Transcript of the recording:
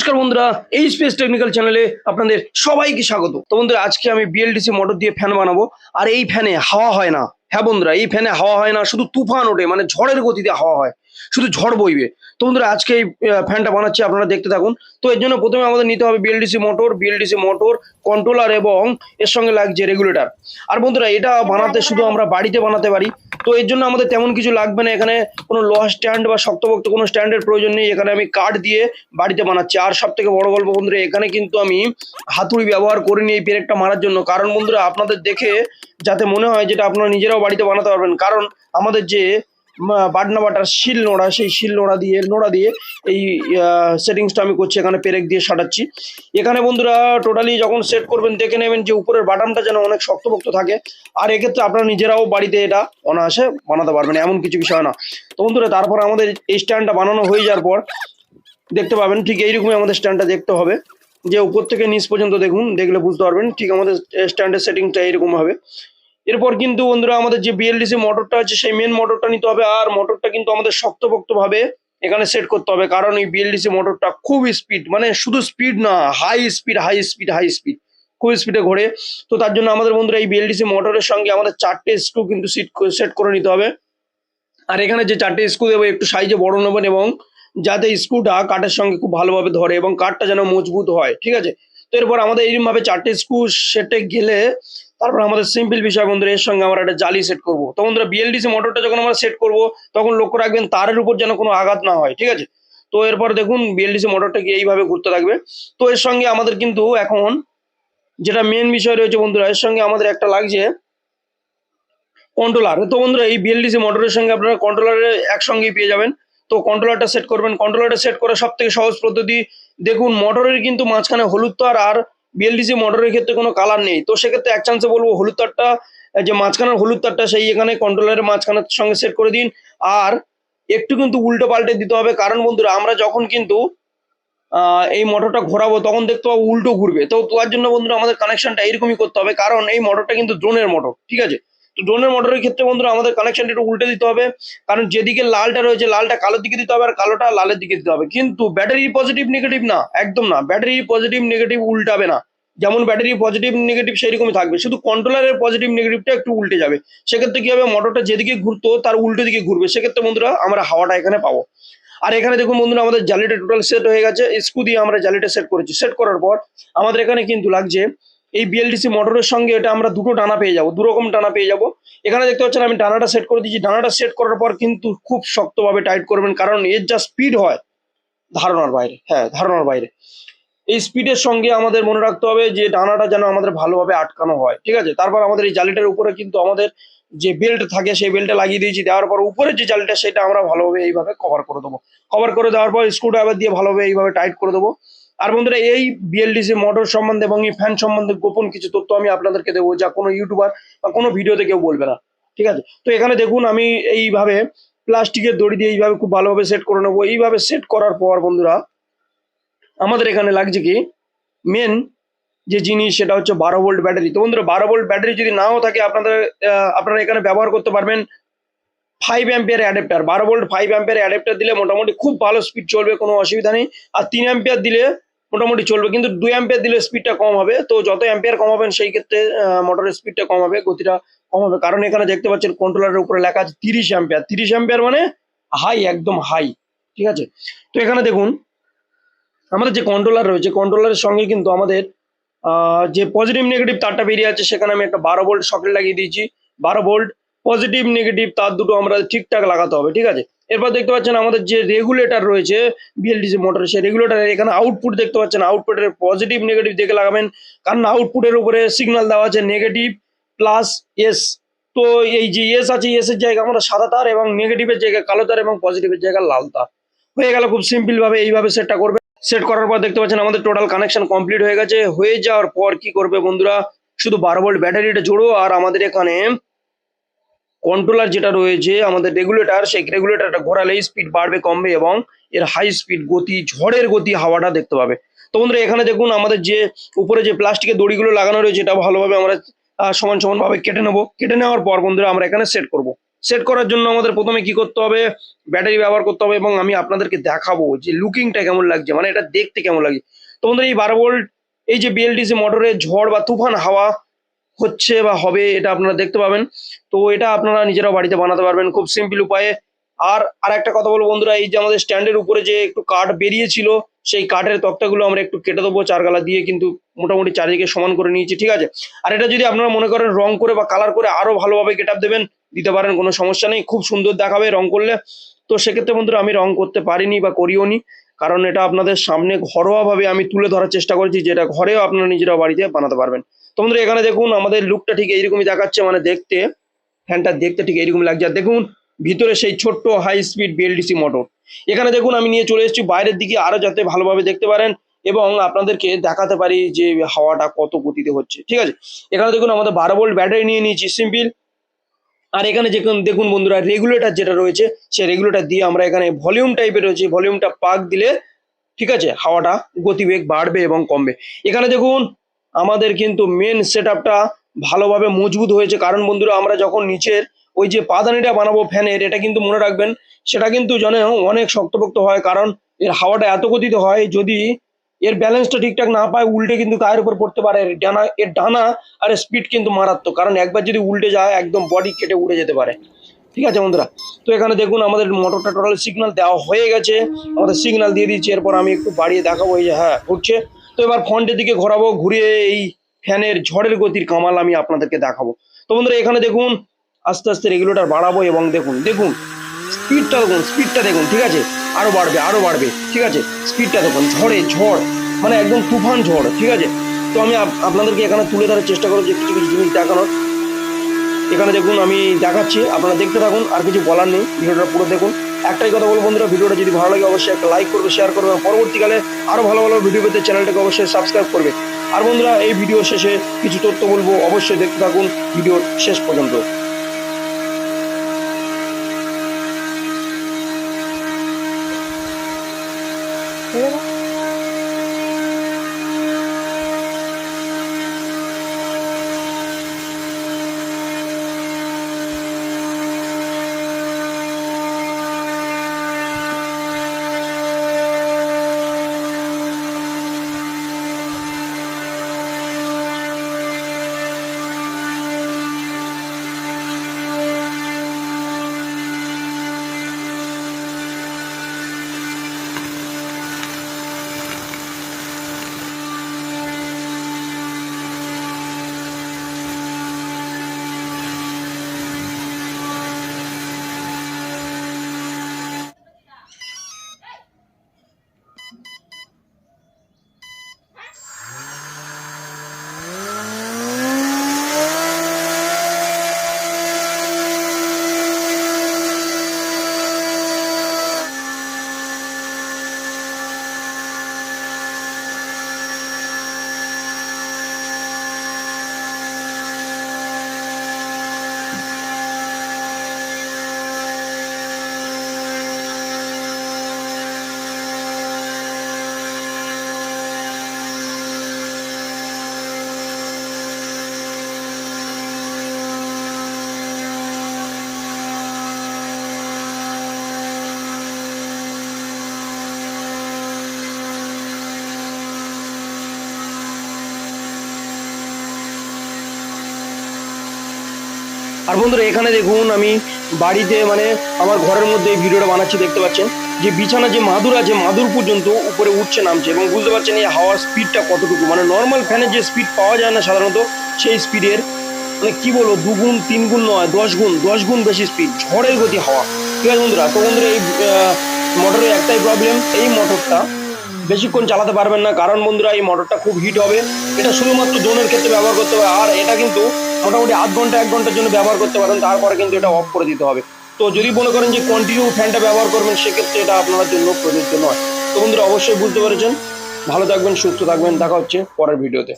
নমস্কার বন্ধুরা এই স্পেস টেকনিক্যাল চ্যানেলে আপনাদের সবাইকে স্বাগত। তো বন্ধুরা, আজকে আমি বিএলডিসি মোটর দিয়ে ফ্যান বানাবো, আর এই ফ্যানে হাওয়া হয় না। হ্যাঁ বন্ধুরা, এই ফ্যানে হাওয়া হয় না, শুধু তুফান ওঠে মানে ঝড়ের গতিতে হাওয়া হয়। শুধু ঝড় বইবে। তো বন্ধুরা, আজকে এই ফ্যানটা বানাচ্ছি, আপনারা দেখতে থাকুন। তো এর জন্য প্রথমে আমাদের নিতে হবে BLDC motor BLDC motor controller এবং এর সঙ্গে লাগছে রেগুলেটর আর বন্ধুরা, এটা বানাতে শুধু আমরা বাড়িতে বানাতে পারি। তো এর জন্য আমাদের তেমন কিছু লাগবে না, এখানে কোনো লোহা স্ট্যান্ড বা শক্তপোক্ত কোনো স্ট্যান্ডের প্রয়োজন নেই। এখানে আমি কাঠ দিয়ে বাড়িতে বানাচ্ছি। আর সব থেকে বড় গল্প বন্ধুরা, এখানে কিন্তু আমি হাতুড়ি ব্যবহার করিনি এই পেরেকটা মারার জন্য। কারণ বন্ধুরা, আপনাদের দেখে যাতে মনে হয় যেটা আপনারা নিজেরাও বাড়িতে বানাতে পারবেন। কারণ আমাদের যে বাটনা বাটার শিল নোড়া, সেই শিল নোড়া দিয়ে নোড়া দিয়ে এই সেটিংসটা আমি করছি, এখানে পেরেক দিয়ে সাটাচ্ছি এখানে বন্ধুরা, টোটালি যখন সেট করবেন, দেখে নেবেন যে উপরের বাটামটা যেন অনেক শক্তপোক্ত থাকে। আর এক্ষেত্রে আপনারা নিজেরাও বাড়িতে এটা অনায়াসে বানাতে পারবেন, এমন কিছু বিষয় না। তো বন্ধুরা, তারপর আমাদের এই স্ট্যান্ডটা বানানো হয়ে যাওয়ার পর দেখতে পাবেন, ঠিক এইরকমই আমাদের স্ট্যান্ডটা দেখতে হবে। যে উপর থেকে নিচ পর্যন্ত দেখুন, দেখলে বুঝতে পারবেন, ঠিক আমাদের স্ট্যান্ডের সেটিংটা এরকম হবে। এরপর কিন্তু বন্ধুরা আমাদের যে বিএলডিসি মোটরটা আছে, সেই মেন মোটরটা নিতে হবে। আর মোটরটা কিন্তু আমাদের শক্তপোক্ত ভাবে এখানে সেট করতে হবে। কারণ এই বিএলডিসি মোটরটা খুব স্পিড মানে শুধু স্পিড না high speed high speed high speed খুব স্পিডে ঘোরে। তো তার জন্য আমাদের বন্ধুরা এই বিএলডিসি মোটরের সঙ্গে আমাদের চারটে স্ক্রু কিন্তু সিট সেট করে নিতে হবে। আর এখানে যে চারটে স্ক্রু দেবো, একটু সাইজে বড় নেবেন এবং যাতে স্ক্রুটা কাঠের সঙ্গে খুব ভালোভাবে ধরে এবং কাঠটা যেন মজবুত হয়, ঠিক আছে? তো এরপর আমাদের এইরকম ভাবে চারটে স্ক্রু সেটে গেলে তারপর আমাদের সিম্পল বিষয় বন্ধুরা, এর সঙ্গে আমরা একটা জালি সেট করব। তো বন্ধুরা বিএলডিসি মোটরটা যখন আমরা সেট করব, তখন লক্ষ্য রাখবেন তারের উপর যেন কোনো আঘাত না হয়, ঠিক আছে? তো এরপর দেখুন বিএলডিসি মোটরটা কি এইভাবে ঘুরতে থাকবে। তো এর সঙ্গে আমাদের কিন্তু এখন যেটা মেন বিষয় রয়েছে বন্ধুরা, এর সঙ্গে আমাদের একটা লাগছে কন্ট্রোলার তো বন্ধুরা, এই বিএলডিসি মোটরের সঙ্গে আপনারা কন্ট্রোলারে একসঙ্গেই পেয়ে যাবেন। তো কন্ট্রোলারটা সেট করবেন। কন্ট্রোলারটা সেট করা সব থেকে সহজ পদ্ধতি, দেখুন মোটরের কিন্তু মাঝখানে হলুদ তার আর বিএলডিসি মোটরের ক্ষেত্রে কোনো কালার নেই। তো সেক্ষেত্রে এক চান্সে বলব হলুদ তারটা যে মাঝখানের হলুদ তারটা সেই এখানে কন্ট্রোলারের মাঝখানের সঙ্গে সেট করে দিন। আর একটু কিন্তু উল্টো পাল্টে দিতে হবে। কারণ বন্ধুরা, আমরা যখন কিন্তু এই মোটরটা ঘোরাবো, তখন দেখতে পাবো উল্টো ঘুরবে। তো তার জন্য বন্ধুরা, আমাদের কানেকশনটা এরকমই করতে হবে। কারণ এই মোটরটা কিন্তু ড্রোনের মোটর ঠিক আছে? তো ড্রোনের মোটরের ক্ষেত্রে বন্ধুরা আমাদের কানেকশনটা একটু উল্টে দিতে হবে। কারণ যেদিকে লালটা রয়েছে, লালটা কালোর দিকে দিতে হবে আর কালোটা লালের দিকে দিতে হবে। কিন্তু ব্যাটারি পজিটিভ নেগেটিভ না, একদম না। ব্যাটারি পজিটিভ নেগেটিভ উল্টাবে না। যেমন ব্যাটারি পজিটিভ নেগেটিভ সেই রকমই থাকবে। শুধু কন্ট্রোলারের পজিটিভ নেগেটিভটা একটু উল্টে যাবে। সেক্ষেত্রে কি হবে? মোটরটা যেদিকে ঘুরতো, তার উল্টো দিকে ঘুরবে। সেক্ষেত্রে বন্ধুরা আমরা হাওয়াটা এখানে পাবো। আর এখানে দেখুন বন্ধুরা, আমাদের জালিটা টোটাল সেট হয়ে গেছে। স্ক্রু দিয়ে আমরা জালিটা সেট করেছি। সেট করার পর আমাদের এখানে কিন্তু লাগছে এই বিএলডিসি মোটরের সঙ্গে এটা আমরা দুটো টানা পেয়ে যাব, দু রকম টানা পেয়ে যাব। এখানে দেখতে পাচ্ছেন আমি টানাটা সেট করে দিয়েছি। ডানাটা সেট করার পর কিন্তু খুব শক্তভাবে টাইট করবেন, কারণ এর যা স্পিড হয়, ধারণার বাইরে হ্যাঁ ধারণার বাইরে। এই স্পিডের সঙ্গে আমাদের মনে রাখতে হবে যে ডানাটা যেন আমাদের ভালোভাবে আটকানো হয়, ঠিক আছে? তারপর আমাদের এই জালিটার উপরে কিন্তু আমাদের যে বেল্ট থাকে, সেই বেল্টটা লাগিয়ে দিয়েছি। দেওয়ার পর উপরে যে জালিটা, সেটা আমরা ভালোভাবে এইভাবে কভার করে দেবো। কভার করে দেওয়ার পর স্ক্রু ড্রাইভার দিয়ে ভালোভাবে এইভাবে টাইট করে দেবো। আর বন্ধুরা, এই বিএলডিসি মোটর সম্বন্ধে এবং এই ফ্যান সম্বন্ধে গোপন কিছু তথ্য আমি আপনাদেরকে দেবো যা কোনো ইউটিউবার বা কোনো ভিডিওতে কেউ বলবে না, ঠিক আছে? তো এখানে দেখুন, আমি এইভাবে প্লাস্টিকের দড়ি দিয়ে এইভাবে খুব ভালোভাবে সেট করে নেব। এইভাবে সেট করার পর বন্ধুরা, আমাদের এখানে লাগছে কি? মেন যে জিনিস, সেটা হচ্ছে বারো ভোল্ট ব্যাটারি তো বন্ধুরা, বারো ভোল্ট ব্যাটারি যদি নাও থাকে, আপনাদের আপনারা এখানে ব্যবহার করতে পারবেন ফাইভ অ্যাম্পিয়ার অ্যাডাপ্টার বারো ভোল্ট ফাইভ অ্যাম্পিয়ার অ্যাডাপ্টার দিলে মোটামুটি খুব ভালো স্পিড চলবে, কোনো অসুবিধা নেই। আর তিন অ্যাম্পিয়ার দিলে মোটামুটি চলবে। কিন্তু দুই অ্যাম্পিয়ার দিলে স্পিডটা কম হবে। তো যত অ্যাম্পিয়ার কম হবেন, সেই ক্ষেত্রে মোটরের স্পিডটা কম হবে, গতিটা কম হবে। কারণ এখানে দেখতে পাচ্ছেন কন্ট্রোলারের উপরে লেখা আছে তিরিশ অ্যাম্পিয়ার তিরিশ অ্যাম্পিয়ার মানে হাই একদম হাই ঠিক আছে? তো এখানে দেখুন, আমাদের যে কন্ট্রোলার রয়েছে কন্ট্রোলারের সঙ্গে কিন্তু আমাদের যে পজিটিভ নেগেটিভ তারটা বেরিয়ে আছে, সেখানে আমি একটা বারো ভোল্ট সকেট লাগিয়ে দিয়েছি। বারো ভোল্ট পজিটিভ নেগেটিভ তার দুটো আমরা ঠিকঠাক লাগাতে হবে। ঠিক আছে? এরপর দেখতে পাচ্ছেন আমাদের যে রেগুলেটর রয়েছে বিএলডিসি মোটরের সেই রেগুলেটর এখানে আউটপুট দেখতে পাচ্ছেন। আউটপুটের পজিটিভ নেগেটিভ দেখে লাগাবেন। কারণ আউটপুটের উপরে সিগন্যাল দেওয়া আছে নেগেটিভ প্লাস এস তো এই যে এস আছে এস এর জায়গায় আমরা সাদা তার এবং নেগেটিভের জায়গায় কালো তার এবং পজিটিভের জায়গায় লাল তার। হয়ে গেল খুব সিম্পল ভাবে এইভাবে সেটটা করবে। সেট করার পর দেখতে পাচ্ছেন আমাদের টোটাল কানেকশন কমপ্লিট হয়ে গেছে। হয়ে যাওয়ার পর কি করবে বন্ধুরা? শুধু বারো ভোল্ট ব্যাটারিটা জোড়ো আর আমাদের এখানে কন্ট্রোলার যেটা রয়েছে, আমাদের রেগুলেটর সেই রেগুলেটরটা ঘোরালেই স্পিড বাড়বে, কমবে এবং এর হাই স্পিড গতি, ঝড়ের গতি হাওয়াটা দেখতে পাবে। তো বন্ধুরা, এখানে দেখুন, আমাদের যে উপরে যে প্লাস্টিকের দড়িগুলো লাগানো রয়েছে, এটা ভালোভাবে আমরা সমান সমান ভাবে কেটে নেব। কেটে নেওয়ার পর বন্ধুরা, আমরা এখানে সেট করব। সেট করার জন্য আমাদের প্রথমে কি করতে হবে? ব্যাটারি ব্যবহার করতে হবে এবং আমি আপনাদেরকে দেখাবো যে লুকিংটা কেমন লাগছে মানে এটা দেখতে কেমন লাগছে। তো বন্ধুরা, এই বারো ভোল্ট এই যে বিএলডিসি মোটরে ঝড় বা তুফান হাওয়া হচ্ছে বা হবে, এটা আপনারা দেখতে পাবেন। তো এটা আপনারা নিজেরাও বাড়িতে বানাতে পারবেন খুব সিম্পল উপায়ে। আর আর একটা কথা বলব বন্ধুরা, এই যে আমাদের স্ট্যান্ডের উপরে যে একটু কাঠ বেরিয়েছিল, সেই কাঠের তক্তাগুলো আমরা একটু কেটে দেবো, চারগালা দিয়ে কিন্তু মোটামুটি চারিদিকে সমান করে নিয়েছি, ঠিক আছে? আর এটা যদি আপনারা মনে করেন রং করে বা কালার করে আরও ভালোভাবে গেট দেবেন, দিতে পারেন, কোনো সমস্যা নেই, খুব সুন্দর দেখাবে রং করলে। তো সেক্ষেত্রে বন্ধুরা, আমি রং করতে পারিনি বা করিও নি, কারণ এটা আপনাদের সামনে ঘরোয়াভাবে আমি তুলে ধরার চেষ্টা করেছি, যেটা ঘরেও আপনারা নিজেরা বাড়িতে বানাতে পারবেন। তো বন্ধুরা, এখানে দেখুন আমাদের লুকটা ঠিক এইরকমই দেখাচ্ছে মানে দেখতে ফ্যানটা দেখতে ঠিক এইরকম লাগছে। আর দেখুন, ভিতরে সেই ছোট্ট হাই স্পিড বিএলডিসি মোটর এখানে দেখুন, আমি নিয়ে চলে এসেছি, বাইরের দিকে আরও যাতে ভালোভাবে দেখতে পারেন এবং আপনাদেরকে দেখাতে পারি যে হাওয়াটা কত গতিতে হচ্ছে, ঠিক আছে? এখানে দেখুন, আমাদের বারো ভোল্ট ব্যাটারি নিয়ে নিয়েছি সিম্পল আর এখানে দেখুন দেখুন বন্ধুরা রেগুলেটর যেটা রয়েছে, সেই রেগুলেটর দিয়ে আমরা এখানে ভলিউম টাইপের রয়েছে ভলিউমটা পাক দিলে, ঠিক আছে, হাওয়াটা গতিবেগ বাড়বে এবং কমবে। এখানে দেখুন আমাদের কিন্তু মেন সেট ভালোভাবে মজবুত হয়েছে। কারণ বন্ধুরা, আমরা যখন নিচের ওই যে পাদানিটা বানাবো ফ্যানের, এটা কিন্তু মনে রাখবেন, সেটা কিন্তু জানে অনেক শক্তপোক্ত হয়। কারণ এর হাওয়াটা এত গতিতে হয়, যদি এর ব্যালেন্সটা ঠিকঠাক না পায়, উল্টে কিন্তু গায়ের উপর পড়তে পারে। এর ডানা এর ডানা আর স্পিড কিন্তু মারাত্মক। কারণ একবার যদি উল্টে যায়, একদম বডি কেটে উড়ে যেতে পারে। ঠিক আছে বন্ধুরা? তো এখানে দেখুন, আমাদের মোটরটা টোটাল সিগন্যাল দেওয়া হয়ে গেছে। আমাদের সিগন্যাল দিয়ে দিচ্ছে এরপর আমি একটু বাড়িয়ে দেখাবো, এই যে হ্যাঁ উঠছে তো এবার ফ্রন্টের দিকে ঘোরাবো, ঘুরিয়ে এই ফ্যানের ঝড়ের গতির কামাল আমি আপনাদেরকে দেখাবো। তো বন্ধুরা, এখানে দেখুন, আস্তে আস্তে রেগুলেটর বাড়াবো এবং দেখুন দেখুন স্পিডটা দেখুন স্পিডটা দেখুন, ঠিক আছে? আরও বাড়বে আরও বাড়বে, ঠিক আছে? স্পিডটা দেখুন, ঝড়ে ঝড় মানে একদম তুফান ঝড়, ঠিক আছে? তো আমি আপ- আপনাদেরকে এখানে তুলে ধরার চেষ্টা করব যে কিছু কিছু জিনিস দেখানোর। এখানে দেখুন, আমি দেখাচ্ছি, আপনারা দেখতে থাকুন, আর কিছু বলার নেই, ভিডিওটা পুরো দেখুন। একটাই কথা বলব বন্ধুরা, ভিডিওটা যদি ভালো লাগে অবশ্যই একটা লাইক করবে শেয়ার করবে পরবর্তীকালে আরও ভালো ভালো ভিডিও পেতে চ্যানেলটাকে অবশ্যই সাবস্ক্রাইব করবে। আর বন্ধুরা, এই ভিডিও শেষে কিছু তথ্য বলব, অবশ্যই দেখতে থাকুন ভিডিওর শেষ পর্যন্ত। আর বন্ধুরা, এখানে দেখুন আমি বাড়িতে মানে আমার ঘরের মধ্যে এই ভিডিওটা বানাচ্ছি, দেখতে পাচ্ছেন? যে বিছানা যে মাদুর আছে, মাদুর পর্যন্ত উপরে উঠছে, নামছে এবং বুঝতে পারছেন এই হাওয়ার স্পিডটা কতটুকু? মানে নর্মাল ফ্যানের যে স্পিড পাওয়া যায় না সাধারণত, সেই স্পিডের মানে কি বলব, দুগুণ তিন গুণ নয় দশ গুণ দশ গুণ বেশি স্পিড ঝড়ের গতি হাওয়া। ঠিক আছে বন্ধুরা, তো বন্ধুরা এই মোটরের একটাই প্রবলেম এই মোটরটা বেশিক্ষণ চালাতে পারবেন না। কারণ বন্ধুরা, এই মোটরটা খুব হিট হবে। এটা শুধুমাত্র জোনের ক্ষেত্রে ব্যবহার করতে হবে। আর এটা কিন্তু মোটামুটি আধ ঘণ্টা, এক ঘণ্টার জন্য ব্যবহার করতে পারেন, তারপরে কিন্তু এটা অফ করে দিতে হবে। তো যদি মনে করেন যে কন্টিনিউ ফ্যানটা ব্যবহার করবেন, সেক্ষেত্রে এটা আপনার জন্য প্রযোজ্য নয়। তো বন্ধুরা, অবশ্যই বুঝতে পেরেছেন। ভালো থাকবেন, সুস্থ থাকবেন। দেখা হচ্ছে পরের ভিডিওতে।